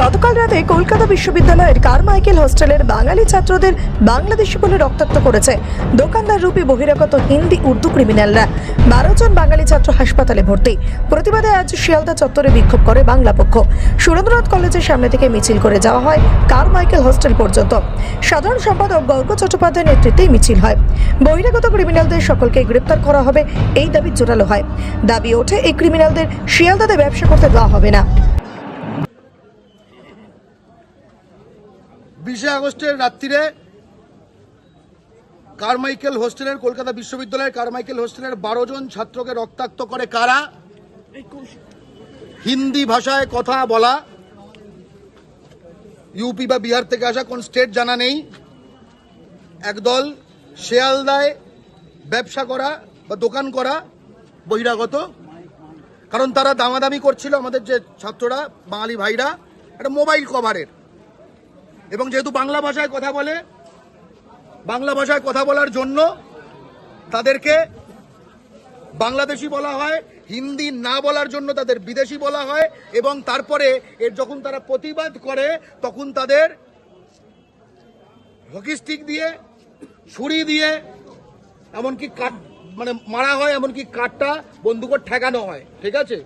গতকাল রাতে কলকাতা বিশ্ববিদ্যালয়ের কারমাইকেল হোস্টেলের বাঙালি ছাত্রদের বাংলাদেশি বলে রক্তাক্ত করেছে। দোকানদার রূপী বহিরাগত হিন্দি, উর্দু ক্রিমিনালরা। বারো জন বাঙালি ছাত্র হাসপাতালে ভর্তি। প্রতিবাদে আজ শিয়ালদা চত্বরে বিক্ষোভ করে বাংলা পক্ষ। সুরেন্দ্রনাথ কলেজের সামনে থেকে মিছিল করে যাওয়া হয় কারমাইকেল হোস্টেল পর্যন্ত। সাধারণ সম্পাদক গর্গ চট্টোপাধ্যায়ের নেতৃত্বে এই মিছিল হয়। বহিরাগত ক্রিমিনালদের সকলকে গ্রেপ্তার করা হবে, এই দাবি জোরালো হয়। দাবি ওঠে, এই ক্রিমিনালদের শিয়ালদাতে ব্যবসা করতে দেওয়া হবে না। বিশে আগস্টের রাত্রিরে কারমাইকেল হোস্টেলের কলকাতা বিশ্ববিদ্যালয়ের কারমাইকেল হোস্টেলের বারো জন ছাত্রকে রক্তাক্ত করে কারা? হিন্দি ভাষায় কথা বলা। ইউপি বা বিহার থেকে আসা কোন স্টেট জানা নেই। একদল শেয়ালদায় ব্যবসা করা বা দোকান করা বহিরাগত। কারণ তারা দামাদামি করছিল আমাদের যে ছাত্ররা, বাঙালি ভাইরা, একটা মোবাইল কভারের। এবং যেহেতু বাংলা ভাষায় কথা বলে, বাংলা ভাষায় কথা বলার জন্য তাদেরকে বাংলাদেশি বলা হয়, হিন্দি না বলার জন্য তাদের বিদেশি বলা হয়, এবং তারপরে এর যখন তারা প্রতিবাদ করে, তখন তাদের হকি স্টিক দিয়ে, ছুরি দিয়ে, এমনকি কাট মানে মারা হয়, এমনকি কাঠটা বন্দুকের ঠেকানো হয়, ঠিক আছে?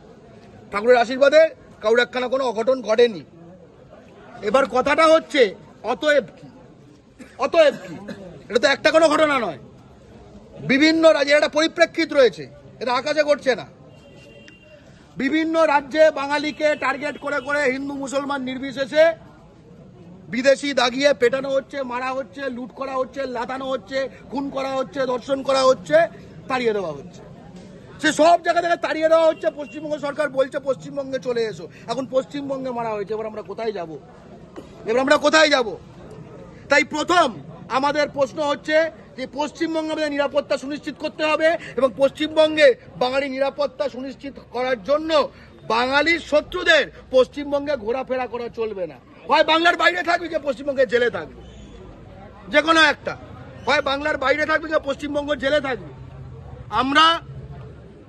ঠাকুরের আশীর্বাদে কারোর একখানা কোনো অঘটন ঘটেনি। এবার কথাটা হচ্ছে, অতএব কি? অতএব কি? এটা তো একটা কোনো ঘটনা নয়। বিভিন্ন রাজ্যে একটা পরিপ্রেক্ষিত রয়েছে, এটা আকাশে ঘটছে না। বিভিন্ন রাজ্যে বাঙালিকে টার্গেট করে করে হিন্দু, মুসলমান নির্বিশেষে বিদেশি দাগিয়ে পেটানো হচ্ছে, মারা হচ্ছে, লুট করা হচ্ছে, লাতানো হচ্ছে, খুন করা হচ্ছে, ধর্ষণ করা হচ্ছে, তাড়িয়ে দেওয়া হচ্ছে। সে সব জায়গা থেকে তাড়িয়ে দেওয়া হচ্ছে, পশ্চিমবঙ্গ সরকার বলছে, পশ্চিমবঙ্গে চলে এসো। এখন পশ্চিমবঙ্গে মারা হয়েছে, এবার আমরা কোথায় যাব? এবার আমরা কোথায় যাব? তাই প্রথম আমাদের প্রশ্ন হচ্ছে যে পশ্চিমবঙ্গে আমাদের নিরাপত্তা সুনিশ্চিত করতে হবে এবং পশ্চিমবঙ্গে বাঙালি নিরাপত্তা সুনিশ্চিত করার জন্য বাঙালির শত্রুদের পশ্চিমবঙ্গে ঘোরাফেরা করা চলবে না। হয় বাংলার বাইরে থাকবে যে পশ্চিমবঙ্গে জেলে থাকবে। যে কোনো একটা। হয় বাংলার বাইরে থাকবে যে পশ্চিমবঙ্গ জেলে থাকবে। আমরা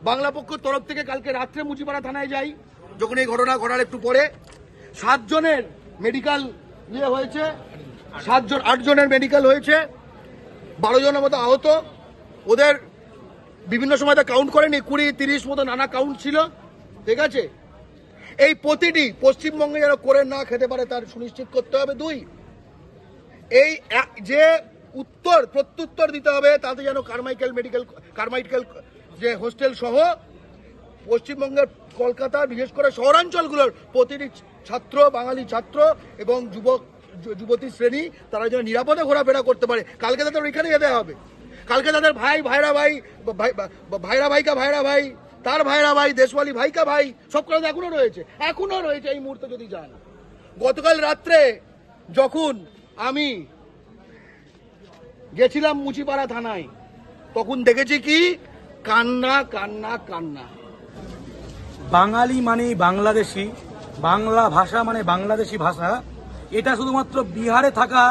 বাংলা পক্ষের তরফ থেকে কালকে রাত্রে মুচিপাড়া থানায় যাই, যখন এই ঘটনা ঘটার একটু পরে। সাতজনের মেডিকেল ইয়ে হয়েছে, সাতজন, আটজনের মেডিকেল হয়েছে বারো জনের মতো আহত। ওদের বিভিন্ন সময় তো কাউন্ট করেনি, কুড়ি, তিরিশ মতো নানা কাউন্ট ছিল, ঠিক আছে? এই প্রতিটি পশ্চিমবঙ্গে যেন করে না খেতে পারে, তার সুনিশ্চিত করতে হবে দুই। এই যে উত্তর, প্রত্যুত্তর দিতে হবে, তাতে যেন কারমাইকেল মেডিকেল কারমাইকেল যে হোস্টেল সহ পশ্চিমবঙ্গের কলকাতার বিশেষ করে শহরাঞ্চলগুলোর প্রতিটি ছাত্র, বাঙালি ছাত্র এবং যুবক যুবতী শ্রেণি, তারা যেন নিরাপদে ঘোরাফেরা করতে পারে। কালকে তাদের ওইখানে যেতে হবে। কালকে তাদের ভাই, ভাইরা ভাই ভাইরা ভাইকা ভাইরা ভাই, তার ভাইরা ভাই, দেশওয়ালি ভাইকা ভাই, সব কথা এখনও রয়েছে। এখনও রয়েছে এই মুহূর্তে যদি যান। গতকাল রাত্রে যখন আমি গেছিলাম মুচিপাড়া থানায়, তখন দেখেছি কি কান্না কান্না কান্না। বাঙালি মানে বাংলাদেশি, বাংলা ভাষা মানে বাংলাদেশি ভাষা। এটা শুধুমাত্র বিহারে থাকা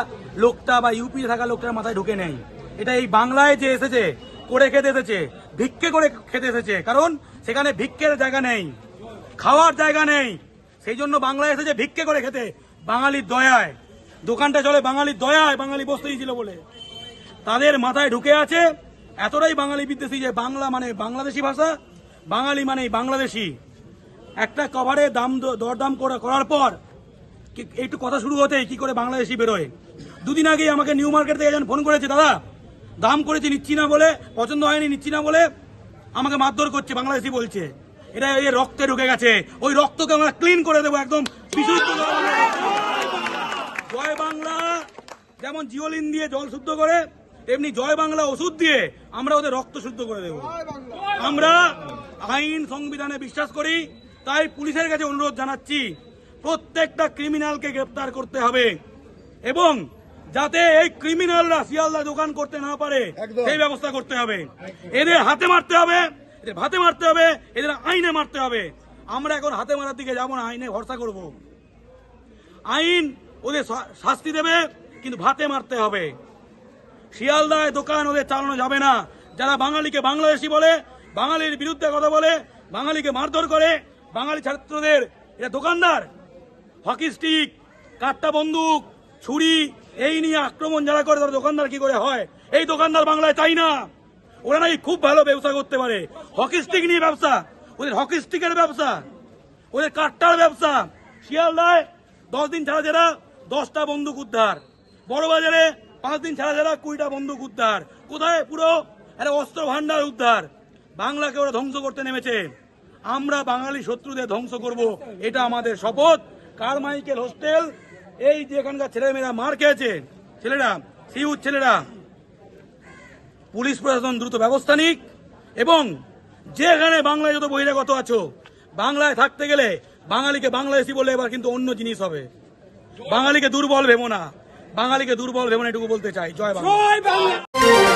লোকটা বা ইউপিতে থাকা লোকটার মাথায় ঢুকে নেই। এটা এই বাংলায় যে এসেছে, করে খেতে এসেছে, ভিক্ষে করে খেতে এসেছে। কারণ সেখানে ভিক্ষের জায়গা নেই, খাওয়ার জায়গা নেই। সেই জন্য বাংলায় এসেছে ভিক্ষে করে খেতে, বাঙালির দয়ায়। দোকানটা চলে বাঙালির দয়ায়, বাঙালি বসতেই ছিল বলে। তাদের মাথায় ঢুকে আছে এতটাই বাঙালি বিদ্বেষী যে বাংলা মানে বাংলাদেশি ভাষা, বাঙালি মানে বাংলাদেশি। একটা কভারে দাম দরদাম করা- করার পর একটু কথা শুরু হতে কি করে বাংলাদেশি বেরোয়? দুদিন আগেই আমাকে নিউ মার্কেট থেকে একজন ফোন করেছে, দাদা, দাম করেছি নিচ্ছি না বলে, পছন্দ হয়নি নিচ্ছি না বলে, আমাকে মারধর করছে, বাংলাদেশি বলছে। এটা এই রক্তে ঢুকে গেছে। ওই রক্তকে আমরা ক্লিন করে দেবো একদম জয় বাংলা। যেমন জিওলিন দিয়ে জল শুদ্ধ করে তেমনি জয় বাংলা ওষুধ দিয়ে আমরা ওদের রক্ত শুদ্ধ করে দেব। আমরা আইন সংবিধানে বিশ্বাস করি তাই পুলিশের কাছে অনুরোধ জানাচ্ছি প্রত্যেকটা ক্রিমিনালকে গ্রেপ্তার করতে হবে এবং যাতে এই ক্রিমিনালরা শিয়ালদা দোকান করতে না পারে সেই ব্যবস্থা করতে হবে। এদের হাতে মারতে হবে এদের ভাতে মারতে হবে এদের আইনে মারতে হবে। আমরা এখন হাতে মারার দিকে যাব না আইনে ভরসা করব। আইন ওদের শাস্তি দেবে কিন্তু ভাতে মারতে হবে। শিয়ালদায় দোকান ওদের চালানো যাবে না। যারা বাঙালিকে বাংলাদেশি বলে, বাঙালির বিরুদ্ধে কথা বলে, বাঙালিকে মারধর করে, বাঙালি ছাত্রদের এটা দোকানদার। হকি স্টিক, কাট্টা বন্দুক, ছুরি, এই নিয়ে আক্রমণ যারা করে, তারা দোকানদার কি করে হয়? এই দোকানদার বাংলায় চাই না। ওরা নাকি খুব ভালো ব্যবসা করতে পারে। হকি স্টিক নিয়ে ব্যবসা। ওদের হকি স্টিকের ব্যবসা। ওদের কাট্টার ব্যবসা। শিয়ালদায় দশ দিন ছাড়া যারা দশটা বন্দুক উদ্ধার। বড় বাজারে পাঁচ দিন ছাড়া ছাড়া কুড়িটা বন্দুক উদ্ধার। কোথায় পুরো? একটা অস্ত্র ভান্ডার উদ্ধার। বাংলাকে ওরা ধ্বংস করতে নেমেছে। আমরা বাঙালি শত্রুদের ধ্বংস করব। এটা আমাদের শপথ। কারমাইকেল হোস্টেল, এই যে এখানকার ছেলেমেয়েরা মার খেয়েছে। ছেলেরা, সিউর ছেলেরা, পুলিশ প্রশাসন দ্রুত ব্যবস্থা নিক এবং যেখানে বাংলায় যত বহিরাগত আছো, বাংলায় থাকতে গেলে বাঙালিকে বাংলাদেশি বলে এবার কিন্তু অন্য জিনিস হবে। বাঙালিকে দুর্বল ভেবো না। বাঙালিকে দুর্বল ভেবো এটুকু বলতে চাই। জয় বাংলা।